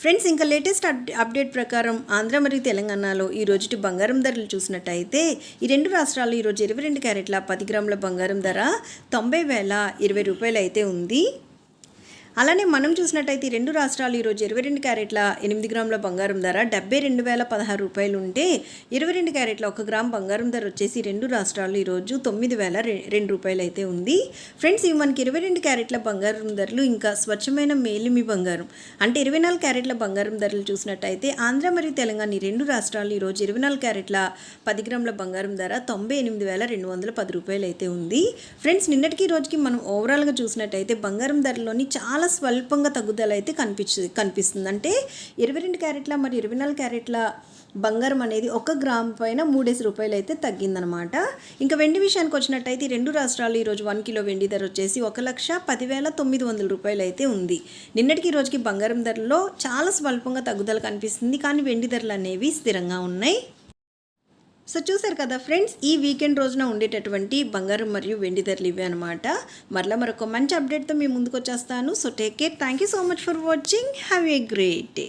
Friends ఇంకా latest update ప్రకారం ఆంధ్ర మరియు తెలంగాణలో ఈ రోజుటి బంగారం ధరలు చూసినట్టయితే ఈ రెండు రాష్ట్రాలు ఈరోజు ఇరవై రెండు క్యారెట్ల పది గ్రాముల బంగారం ధర తొంభై వేల ఇరవై రూపాయలు అయితే ఉంది. అలానే మనం చూసినట్టయితే ఈ రెండు రాష్ట్రాలు ఈరోజు ఇరవై రెండు క్యారెట్ల ఎనిమిది గ్రాముల బంగారం ధర డెబ్బై రెండు వేల పదహారు రూపాయలు ఉంటే ఇరవై రెండు క్యారెట్ల ఒక గ్రామ్ బంగారం ధర వచ్చేసి రెండు రాష్ట్రాలు ఈరోజు తొమ్మిది వేల రెండు రూపాయలు అయితే ఉంది. ఫ్రెండ్స్ ఇవి మనకి ఇరవై రెండు క్యారెట్ల బంగారం ధరలు ఇంకా స్వచ్ఛమైన మేలిమి బంగారం. అంటే ఇరవై నాలుగు క్యారెట్ల బంగారం ధరలు చూసినట్టయితే ఆంధ్ర మరియు తెలంగాణ ఈ రెండు రాష్ట్రాలు ఈరోజు ఇరవై నాలుగు క్యారెట్ల పది గ్రాముల బంగారం ధర తొంభై ఎనిమిది వేల రెండు వందల పది రూపాయలు అయితే ఉంది. ఫ్రెండ్స్ నిన్నటికి రోజుకి మనం ఓవరాల్గా చూసినట్టయితే బంగారం ధరలోని చాలా చాలా స్వల్పంగా తగ్గుదల అయితే కనిపించు కనిపిస్తుంది. అంటే ఇరవై రెండు క్యారెట్ల మరి ఇరవై నాలుగు క్యారెట్ల బంగారం అనేది ఒక గ్రామ్ పైన మూడేసి రూపాయలు అయితే తగ్గిందనమాట. ఇంకా వెండి విషయానికి వచ్చినట్టయితే రెండు రాష్ట్రాలు ఈరోజు వన్ కిలో వెండి ధర వచ్చేసి ఒక లక్ష పదివేల తొమ్మిది వందల రూపాయలు అయితే ఉంది. నిన్నటికి రోజుకి బంగారం ధరలో చాలా స్వల్పంగా తగ్గుదల కనిపిస్తుంది. కానీ వెండి ధరలు అనేవి స్థిరంగా ఉన్నాయి. సో చూసారు కదా ఫ్రెండ్స్ ఈ వీకెండ్ రోజున ఉండేటటువంటి బంగారం మరియు వెండి ధరలు ఇవే అనమాట మరలా మరొక మంచి అప్డేట్తో మీ ముందుకు వచ్చేస్తాను so take care thank you so much for watching have a great day